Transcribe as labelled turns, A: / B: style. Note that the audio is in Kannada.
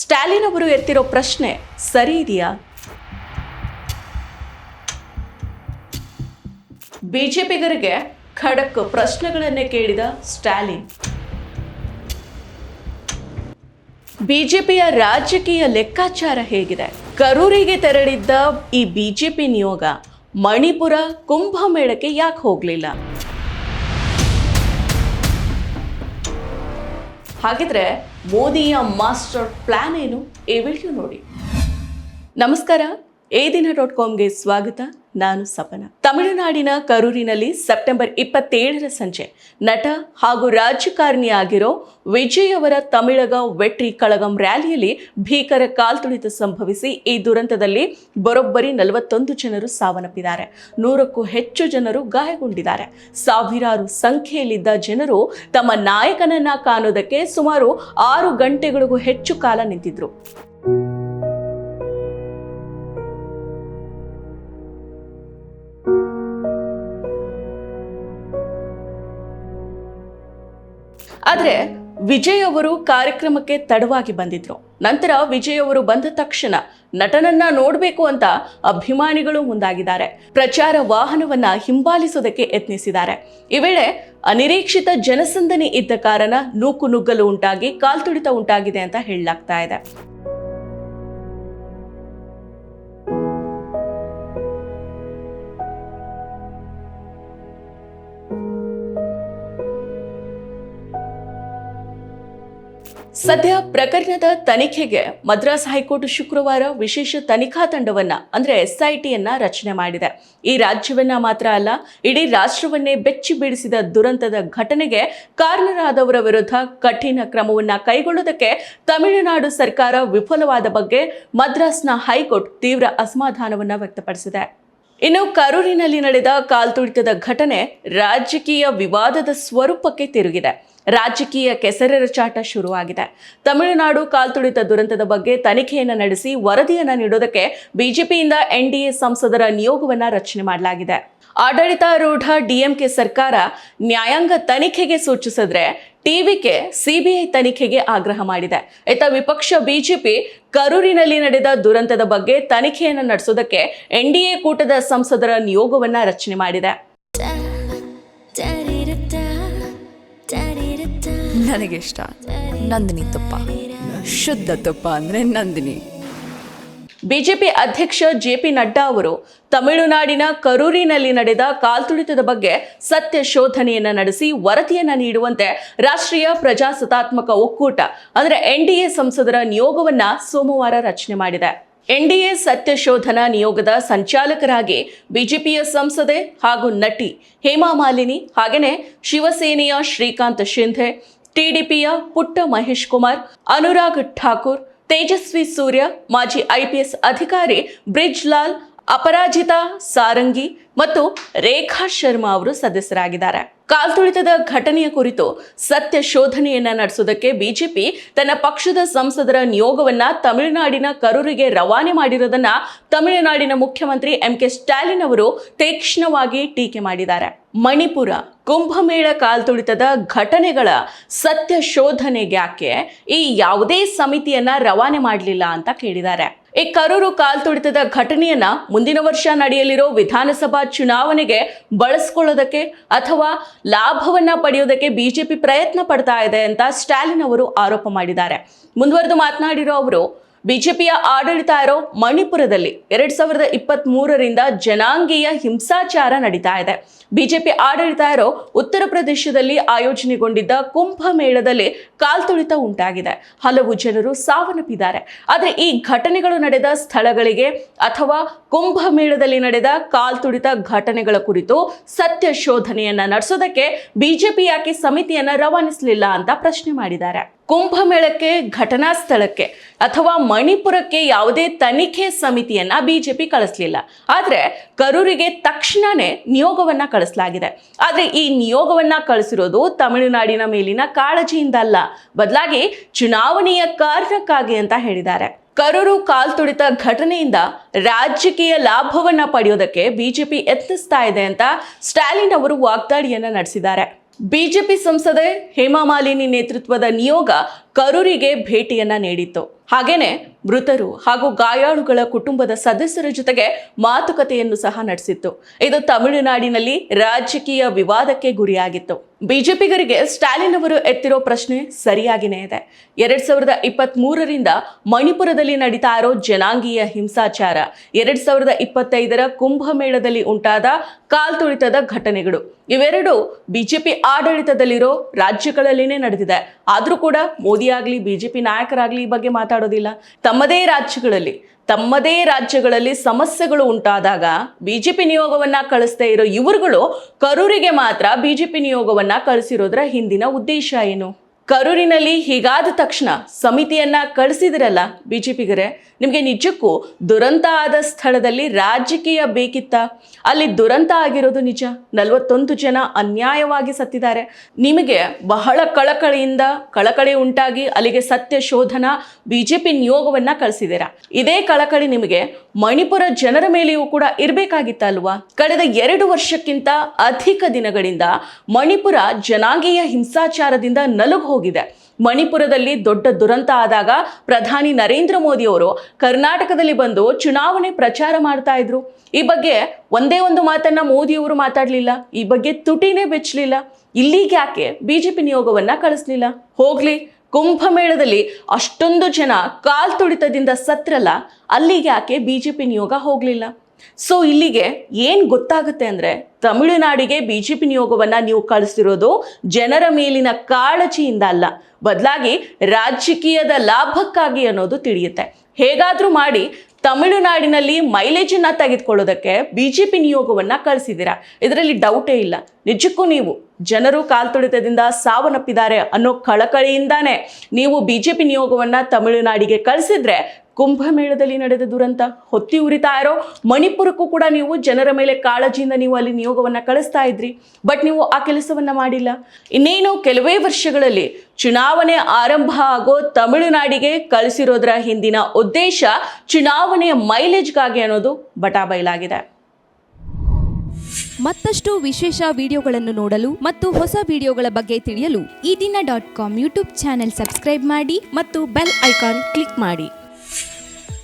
A: ಸ್ಟಾಲಿನ್ ಅವರು ಎತ್ತಿರೋ ಪ್ರಶ್ನೆ ಸರಿ ಇದೆಯಾ? ಬಿಜೆಪಿಗರಿಗೆ ಖಡಕ್ ಪ್ರಶ್ನೆಗಳನ್ನೇ ಕೇಳಿದ ಸ್ಟಾಲಿನ್. ಬಿಜೆಪಿಯ ರಾಜಕೀಯ ಲೆಕ್ಕಾಚಾರ ಹೇಗಿದೆ? ಕರೂರಿಗೆ ತೆರಳಿದ್ದ ಈ ಬಿಜೆಪಿ ನಿಯೋಗ ಮಣಿಪುರ ಕುಂಭಮೇಳಕ್ಕೆ ಯಾಕೆ ಹೋಗಲಿಲ್ಲ? ಹಾಗಿದ್ರೆ ಮೋದಿಯ ಮಾಸ್ಟರ್ ಪ್ಲಾನ್ ಏನು? ಈ ವಿಡಿಯೋ ನೋಡಿ. ನಮಸ್ಕಾರ. ಎ ದಿನ ಡಾಟ್ ಕಾಮ್ಗೆ ಸ್ವಾಗತ. ನಾನು ಸಪನ. ತಮಿಳುನಾಡಿನ ಕರೂರಿನಲ್ಲಿ ಸೆಪ್ಟೆಂಬರ್ ಇಪ್ಪತ್ತೇಳರ ಸಂಜೆ ನಟ ಹಾಗೂ ರಾಜಕಾರಣಿಯಾಗಿರೋ ವಿಜಯ್ ಅವರ ತಮಿಳಗ ವೆಟ್ರಿ ಕಳಗಂ ರ್ಯಾಲಿಯಲ್ಲಿ ಭೀಕರ ಕಾಲ್ತುಳಿತ ಸಂಭವಿಸಿ ಈ ದುರಂತದಲ್ಲಿ ಬರೋಬ್ಬರಿ ನಲವತ್ತೊಂದು ಜನರು ಸಾವನ್ನಪ್ಪಿದ್ದಾರೆ. ನೂರಕ್ಕೂ ಹೆಚ್ಚು ಜನರು ಗಾಯಗೊಂಡಿದ್ದಾರೆ. ಸಾವಿರಾರು ಸಂಖ್ಯೆಯಲ್ಲಿದ್ದ ಜನರು ತಮ್ಮ ನಾಯಕನನ್ನ ಕಾಣೋದಕ್ಕೆ ಸುಮಾರು ಆರು ಗಂಟೆಗಳಿಗೂ ಹೆಚ್ಚು ಕಾಲ ನಿಂತಿದ್ರು. ಆದರೆ ವಿಜಯ್ ಅವರು ಕಾರ್ಯಕ್ರಮಕ್ಕೆ ತಡವಾಗಿ ಬಂದಿದ್ರು. ನಂತರ ವಿಜಯ್ ಅವರು ಬಂದ ತಕ್ಷಣ ನಟನನ್ನ ನೋಡಬೇಕು ಅಂತ ಅಭಿಮಾನಿಗಳು ಮುಂದಾಗಿದ್ದಾರೆ. ಪ್ರಚಾರ ವಾಹನವನ್ನ ಹಿಂಬಾಲಿಸೋದಕ್ಕೆ ಯತ್ನಿಸಿದ್ದಾರೆ. ಈ ವೇಳೆ ಅನಿರೀಕ್ಷಿತ ಜನಸಂದಣಿ ಇದ್ದ ಕಾರಣ ನೂಕು ನುಗ್ಗಲು ಉಂಟಾಗಿ ಕಾಲ್ತುಡಿತ ಉಂಟಾಗಿದೆ ಅಂತ ಹೇಳಲಾಗ್ತಾ ಇದೆ. ಸದ್ಯ ಪ್ರಕರಣದ ತನಿಖೆಗೆ ಮದ್ರಾಸ್ ಹೈಕೋರ್ಟ್ ಶುಕ್ರವಾರ ವಿಶೇಷ ತನಿಖಾ ತಂಡವನ್ನ, ಅಂದ್ರೆ ಎಸ್ಐಟಿಯನ್ನ ರಚನೆ ಮಾಡಿದೆ. ಈ ರಾಜ್ಯವನ್ನ ಮಾತ್ರ ಅಲ್ಲ, ಇಡೀ ರಾಷ್ಟ್ರವನ್ನೇ ಬೆಚ್ಚಿ ಬೀಳಿಸಿದ ದುರಂತದ ಘಟನೆಗೆ ಕಾರಣರಾದವರ ವಿರುದ್ಧ ಕಠಿಣ ಕ್ರಮವನ್ನ ಕೈಗೊಳ್ಳುವುದಕ್ಕೆ ತಮಿಳುನಾಡು ಸರ್ಕಾರ ವಿಫಲವಾದ ಬಗ್ಗೆ ಮದ್ರಾಸ್ನ ಹೈಕೋರ್ಟ್ ತೀವ್ರ ಅಸಮಾಧಾನವನ್ನ ವ್ಯಕ್ತಪಡಿಸಿದೆ. ಇನ್ನು ಕರೂರಿನಲ್ಲಿ ನಡೆದ ಕಾಲ್ತುಳಿತದ ಘಟನೆ ರಾಜಕೀಯ ವಿವಾದದ ಸ್ವರೂಪಕ್ಕೆ ತಿರುಗಿದೆ. ರಾಜಕೀಯ ಕೆಸರೆರ ಚಾಟ ಶುರುವಾಗಿದೆ. ತಮಿಳುನಾಡು ಕಾಲ್ತುಳಿತ ದುರಂತದ ಬಗ್ಗೆ ತನಿಖೆಯನ್ನು ನಡೆಸಿ ವರದಿಯನ್ನು ನೀಡೋದಕ್ಕೆ ಬಿಜೆಪಿಯಿಂದ ಎನ್ಡಿಎ ಸಂಸದರ ನಿಯೋಗವನ್ನು ರಚನೆ ಮಾಡಲಾಗಿದೆ. ಆಡಳಿತಾರೂಢ ಡಿಎಂಕೆ ಸರ್ಕಾರ ನ್ಯಾಯಾಂಗ ತನಿಖೆಗೆ ಸೂಚಿಸಿದ್ರೆ ಟಿವಿಕೆ ಸಿಬಿಐ ತನಿಖೆಗೆ ಆಗ್ರಹ ಮಾಡಿದೆ. ಇತ್ತ ವಿಪಕ್ಷ ಬಿಜೆಪಿ ಕರೂರಿನಲ್ಲಿ ನಡೆದ ದುರಂತದ ಬಗ್ಗೆ ತನಿಖೆಯನ್ನು ನಡೆಸೋದಕ್ಕೆ ಎನ್ಡಿಎ ಕೂಟದ ಸಂಸದರ ನಿಯೋಗವನ್ನು ರಚನೆ ಮಾಡಿದೆ.
B: ನನಗಿಷ್ಟ. ನಂದಿನಿ ತುಪ್ಪ. ಶುದ್ಧ ತುಪ್ಪ ಅಂದರೆ ನಂದಿನಿ.
A: ಬಿಜೆಪಿ ಅಧ್ಯಕ್ಷ ಜೆ ಪಿ ನಡ್ಡಾ ಅವರು ತಮಿಳುನಾಡಿನ ಕರೂರಿನಲ್ಲಿ ನಡೆದ ಕಾಲ್ತುಳಿತದ ಬಗ್ಗೆ ಸತ್ಯ ಶೋಧನೆಯನ್ನು ನಡೆಸಿ ವರದಿಯನ್ನು ನೀಡುವಂತೆ ರಾಷ್ಟ್ರೀಯ ಪ್ರಜಾಸತ್ತಾತ್ಮಕ ಒಕ್ಕೂಟ, ಅಂದ್ರೆ ಎನ್ಡಿಎ ಸಂಸದರ ನಿಯೋಗವನ್ನ ಸೋಮವಾರ ರಚನೆ ಮಾಡಿದೆ. ಎನ್ಡಿಎ ಸತ್ಯ ಶೋಧನಾ ನಿಯೋಗದ ಸಂಚಾಲಕರಾಗಿ ಬಿಜೆಪಿಯ ಸಂಸದೆ ಹಾಗೂ ನಟಿ ಹೇಮಾ ಮಾಲಿನಿ ಹಾಗೆಯೇ ಶಿವಸೇನೆಯ ಶ್ರೀಕಾಂತ್ ಶಿಂಧೆ ಟಿಡಿಪಿಯ ಪುಟ್ಟ ಮಹೇಶ್ ಕುಮಾರ್, ಅನುರಾಗ್ ಠಾಕೂರ್, ತೇಜಸ್ವಿ ಸೂರ್ಯ, ಮಾಜಿ ಐಪಿಎಸ್ ಅಧಿಕಾರಿ ಬ್ರಿಜ್ ಲಾಲ್ ಅಪರಾಜಿತಾ ಸಾರಂಗಿ ಮತ್ತು ರೇಖಾ ಶರ್ಮಾ ಅವರು ಸದಸ್ಯರಾಗಿದ್ದಾರೆ. ಕಾಲ್ತುಳಿತದ ಘಟನೆಯ ಕುರಿತು ಸತ್ಯ ಶೋಧನೆಯನ್ನ ನಡೆಸುವುದಕ್ಕೆ ಬಿಜೆಪಿ ತನ್ನ ಪಕ್ಷದ ಸಂಸದರ ನಿಯೋಗವನ್ನ ತಮಿಳುನಾಡಿನ ಕರೂರಿಗೆ ರವಾನೆ ಮಾಡಿರೋದನ್ನ ತಮಿಳುನಾಡಿನ ಮುಖ್ಯಮಂತ್ರಿ ಎಂ ಕೆ ಸ್ಟಾಲಿನ್ ಅವರು ತೀಕ್ಷ್ಣವಾಗಿ ಟೀಕೆ ಮಾಡಿದ್ದಾರೆ. ಮಣಿಪುರ ಕುಂಭಮೇಳ ಕಾಲ್ತುಳಿತದ ಘಟನೆಗಳ ಸತ್ಯ ಶೋಧನೆಗ್ಯಾಕೆ ಈ ಯಾವುದೇ ಸಮಿತಿಯನ್ನ ರವಾನೆ ಮಾಡಲಿಲ್ಲ ಅಂತ ಕೇಳಿದ್ದಾರೆ. ಈ ಕರೂರು ಕಾಲ್ತುಳಿತದ ಘಟನೆಯನ್ನ ಮುಂದಿನ ವರ್ಷ ನಡೆಯಲಿರೋ ವಿಧಾನಸಭಾ ಚುನಾವಣೆಗೆ ಬಳಸ್ಕೊಳ್ಳೋದಕ್ಕೆ ಅಥವಾ ಲಾಭವನ್ನ ಪಡೆಯೋದಕ್ಕೆ ಬಿಜೆಪಿ ಪ್ರಯತ್ನ ಪಡ್ತಾ ಇದೆ ಅಂತ ಸ್ಟಾಲಿನ್ ಅವರು ಆರೋಪ ಮಾಡಿದ್ದಾರೆ. ಮುಂದುವರೆದು ಮಾತನಾಡಿರೋ ಅವರು ಬಿಜೆಪಿಯ ಆಡಳಿತ ಇರೋ ಮಣಿಪುರದಲ್ಲಿ ಎರಡ್ ಸಾವಿರದ ಇಪ್ಪತ್ತ್ ಮೂರರಿಂದ ಜನಾಂಗೀಯ ಹಿಂಸಾಚಾರ ನಡೀತಾ ಇದೆ. ಬಿಜೆಪಿ ಆಡಳಿತ ಇರೋ ಉತ್ತರ ಪ್ರದೇಶದಲ್ಲಿ ಆಯೋಜನೆಗೊಂಡಿದ್ದ ಕುಂಭಮೇಳದಲ್ಲಿ ಕಾಲ್ತುಳಿತ ಉಂಟಾಗಿದೆ. ಹಲವು ಜನರು ಸಾವನ್ನಪ್ಪಿದ್ದಾರೆ. ಆದರೆ ಈ ಘಟನೆಗಳು ನಡೆದ ಸ್ಥಳಗಳಿಗೆ ಅಥವಾ ಕುಂಭಮೇಳದಲ್ಲಿ ನಡೆದ ಕಾಲ್ತುಳಿತ ಘಟನೆಗಳ ಕುರಿತು ಸತ್ಯ ಶೋಧನೆಯನ್ನ ನಡೆಸೋದಕ್ಕೆ ಬಿಜೆಪಿ ಯಾಕೆ ಸಮಿತಿಯನ್ನ ರವಾನಿಸಲಿಲ್ಲ ಅಂತ ಪ್ರಶ್ನೆ ಮಾಡಿದ್ದಾರೆ. ಕುಂಭಮೇಳಕ್ಕೆ, ಘಟನಾ ಸ್ಥಳಕ್ಕೆ ಅಥವಾ ಮಣಿಪುರಕ್ಕೆ ಯಾವುದೇ ತನಿಖೆ ಸಮಿತಿಯನ್ನ ಬಿಜೆಪಿ ಕಳಿಸ್ಲಿಲ್ಲ. ಆದರೆ ಕರೂರಿಗೆ ತಕ್ಷಣನೇ ನಿಯೋಗವನ್ನ ಕಳಿಸಲಾಗಿದೆ. ಆದರೆ ಈ ನಿಯೋಗವನ್ನ ಕಳಿಸಿರೋದು ತಮಿಳುನಾಡಿನ ಮೇಲಿನ ಕಾಳಜಿಯಿಂದ ಅಲ್ಲ, ಬದಲಾಗಿ ಚುನಾವಣೆಯ ಕಾರಣಕ್ಕಾಗಿ ಅಂತ ಹೇಳಿದ್ದಾರೆ. ಕರೂರು ಕಾಲ್ತುಳಿತ ಘಟನೆಯಿಂದ ರಾಜಕೀಯ ಲಾಭವನ್ನ ಪಡೆಯೋದಕ್ಕೆ ಬಿಜೆಪಿ ಯತ್ನಿಸ್ತಾ ಇದೆ ಅಂತ ಸ್ಟಾಲಿನ್ ಅವರು ವಾಗ್ದಾಳಿಯನ್ನ ನಡೆಸಿದ್ದಾರೆ. ಬಿಜೆಪಿ ಸಂಸದೆ ಹೇಮಾ ಮಾಲಿನಿ ನೇತೃತ್ವದ ನಿಯೋಗ ಕರೂರಿಗೆ ಭೇಟಿಯನ್ನ ನೀಡಿತ್ತು. ಹಾಗೇನೆ ಮೃತರು ಹಾಗೂ ಗಾಯಾಳುಗಳ ಕುಟುಂಬದ ಸದಸ್ಯರ ಜೊತೆಗೆ ಮಾತುಕತೆಯನ್ನು ಸಹ ನಡೆಸಿತ್ತು. ಇದು ತಮಿಳುನಾಡಿನಲ್ಲಿ ರಾಜಕೀಯ ವಿವಾದಕ್ಕೆ ಗುರಿಯಾಗಿತ್ತು. ಬಿಜೆಪಿಗರಿಗೆ ಸ್ಟಾಲಿನ್ ಅವರು ಎತ್ತಿರೋ ಪ್ರಶ್ನೆ ಸರಿಯಾಗಿನೇ ಇದೆ. ಎರಡ್ ಸಾವಿರದ ಇಪ್ಪತ್ತ್ ಮೂರರಿಂದ ಮಣಿಪುರದಲ್ಲಿ ನಡೀತಾ ಇರೋ ಜನಾಂಗೀಯ ಹಿಂಸಾಚಾರ, ಎರಡ್ ಸಾವಿರದ ಇಪ್ಪತ್ತೈದರ ಕುಂಭಮೇಳದಲ್ಲಿ ಉಂಟಾದ ಕಾಲ್ತುಳಿತದ ಘಟನೆಗಳು, ಇವೆರಡು ಬಿಜೆಪಿ ಆಡಳಿತದಲ್ಲಿರೋ ರಾಜ್ಯಗಳಲ್ಲಿನೇ ನಡೆದಿದೆ. ಆದರೂ ಕೂಡ ಮೋದಿ ಆಗಲಿ ಬಿಜೆಪಿ ನಾಯಕರಾಗಲಿ ಈ ಬಗ್ಗೆ ಮಾತಾಡೋದಿಲ್ಲ. ತಮ್ಮದೇ ರಾಜ್ಯಗಳಲ್ಲಿ ತಮ್ಮದೇ ರಾಜ್ಯಗಳಲ್ಲಿ ಸಮಸ್ಯೆಗಳು ಉಂಟಾದಾಗ ಬಿಜೆಪಿ ನಿಯೋಗವನ್ನ ಕಳಿಸ್ತಾ ಇರೋ ಇವರುಗಳು ಕರೂರಿಗೆ ಮಾತ್ರ ಬಿಜೆಪಿ ನಿಯೋಗವನ್ನ ಕಳಿಸಿರೋದ್ರ ಹಿಂದಿನ ಉದ್ದೇಶ ಏನು? ಕರೂರಿನಲ್ಲಿ ಹೀಗಾದ ತಕ್ಷಣ ಸಮಿತಿಯನ್ನ ಕಳಿಸಿದಿರಲ್ಲ ಬಿಜೆಪಿಗರೇ? ನಿಮಗೆ ನಿಜಕ್ಕೂ ದುರಂತ ಆದ ಸ್ಥಳದಲ್ಲಿ ರಾಜಕೀಯ ಬೇಕಿತ್ತ? ಅಲ್ಲಿ ದುರಂತ ಆಗಿರೋದು ನಿಜ? ನಲವತ್ತೊಂದು ಜನ ಅನ್ಯಾಯವಾಗಿ ಸತ್ತಿದ್ದಾರೆ. ನಿಮಗೆ ಬಹಳ ಕಳಕಳಿಯಿಂದ ಕಳಕಳಿ ಉಂಟಾಗಿ ಅಲ್ಲಿಗೆ ಸತ್ಯ ಶೋಧನಾ ಬಿಜೆಪಿ ನಿಯೋಗವನ್ನ ಕಳಿಸಿದ್ದೀರಾ? ಇದೇ ಕಳಕಳಿ ನಿಮಗೆ ಮಣಿಪುರ ಜನರ ಮೇಲೆಯೂ ಕೂಡ ಇರಬೇಕಾಗಿತ್ತಲ್ವಾ ಕಳೆದ ಎರಡು ವರ್ಷಕ್ಕಿಂತ ಅಧಿಕ ದಿನಗಳಿಂದ ಮಣಿಪುರ ಜನಾಂಗೀಯ ಹಿಂಸಾಚಾರದಿಂದ ನಲುಗು ಹೋಗಿದೆ. ಮಣಿಪುರದಲ್ಲಿ ದೊಡ್ಡ ದುರಂತ ಆದಾಗ ಪ್ರಧಾನಿ ನರೇಂದ್ರ ಮೋದಿ ಅವರು ಕರ್ನಾಟಕದಲ್ಲಿ ಬಂದು ಚುನಾವಣೆ ಪ್ರಚಾರ ಮಾಡ್ತಾ ಇದ್ರು. ಈ ಬಗ್ಗೆ ಒಂದೇ ಒಂದು ಮಾತನ್ನ ಮೋದಿಯವರು ಮಾತಾಡಲಿಲ್ಲ. ಈ ಬಗ್ಗೆ ತುಟಿನೇ ಬೆಚ್ಚಲಿಲ್ಲ. ಇಲ್ಲಿಗೆ ಯಾಕೆ ಬಿಜೆಪಿ ನಿಯೋಗವನ್ನ ಕಳಿಸ್ಲಿಲ್ಲ? ಹೋಗ್ಲಿ, ಕುಂಭಮೇಳದಲ್ಲಿ ಅಷ್ಟೊಂದು ಜನ ಕಾಲ್ ತುಡಿತದಿಂದ ಸತ್ರಲ್ಲ. ಅಲ್ಲಿಗೆ ಯಾಕೆ ಬಿಜೆಪಿ ನಿಯೋಗ ಹೋಗ್ಲಿಲ್ಲ? ಸೊ ಇಲ್ಲಿಗೆ ಏನು ಗೊತ್ತಾಗುತ್ತೆ ಅಂದ್ರೆ ತಮಿಳುನಾಡಿಗೆ ಬಿಜೆಪಿ ನಿಯೋಗವನ್ನ ನೀವು ಕಳಿಸ್ತಿರೋದು ಜನರ ಮೇಲಿನ ಕಾಳಜಿಯಿಂದ ಅಲ್ಲ. ಬದಲಾಗಿ ರಾಜಕೀಯದ ಲಾಭಕ್ಕಾಗಿ ಅನ್ನೋದು ತಿಳಿಯುತ್ತೆ. ಹೇಗಾದ್ರೂ ಮಾಡಿ ತಮಿಳುನಾಡಿನಲ್ಲಿ ಮೈಲೇಜನ್ನು ತೆಗೆದುಕೊಳ್ಳೋದಕ್ಕೆ ಬಿಜೆಪಿ ನಿಯೋಗವನ್ನ ಕಳಿಸಿದ್ದೀರಾ? ಇದರಲ್ಲಿ ಡೌಟೇ ಇಲ್ಲ. ನಿಜಕ್ಕೂ ನೀವು ಜನರು ಕಾಲ್ತುಳಿತದಿಂದ ಸಾವನ್ನಪ್ಪಿದ್ದಾರೆ ಅನ್ನೋ ಕಳಕಳಿಯಿಂದಾನೇ ನೀವು ಬಿಜೆಪಿ ನಿಯೋಗವನ್ನ ತಮಿಳುನಾಡಿಗೆ ಕಳಿಸಿದ್ರೆ ಕುಂಭಮೇಳದಲ್ಲಿ ನಡೆದ ದುರಂತ, ಹೊತ್ತಿ ಉರಿತಾ ಇರೋ ಮಣಿಪುರಕ್ಕೂ ಕೂಡ ನೀವು ಜನರ ಮೇಲೆ ಕಾಳಜಿಯಿಂದ ನೀವು ಅಲ್ಲಿ ನಿಯೋಗವನ್ನು ಕಳಿಸ್ತಾ ಇದ್ರಿ. ಬಟ್ ನೀವು ಆ ಕೆಲಸವನ್ನು ಮಾಡಿಲ್ಲ. ಇನ್ನೇನು ಕೆಲವೇ ವರ್ಷಗಳಲ್ಲಿ ಚುನಾವಣೆ ಆರಂಭ ಆಗೋ ತಮಿಳುನಾಡಿಗೆ ಕಳಿಸಿರೋದ್ರ ಹಿಂದಿನ ಉದ್ದೇಶ ಚುನಾವಣೆಯ ಮೈಲೇಜ್ಗಾಗಿ ಅನ್ನೋದು ಬಟಾಬೈಲಾಗಿದೆ
C: ಮತ್ತಷ್ಟು ವಿಶೇಷ ವಿಡಿಯೋಗಳನ್ನು ನೋಡಲು ಮತ್ತು ಹೊಸ ವಿಡಿಯೋಗಳ ಬಗ್ಗೆ ತಿಳಿಯಲು
D: Ee Dina dot com YouTube channel subscribe ಮಾಡಿ ಮತ್ತು ಬೆಲ್ ಐಕಾನ್ ಕ್ಲಿಕ್ ಮಾಡಿ.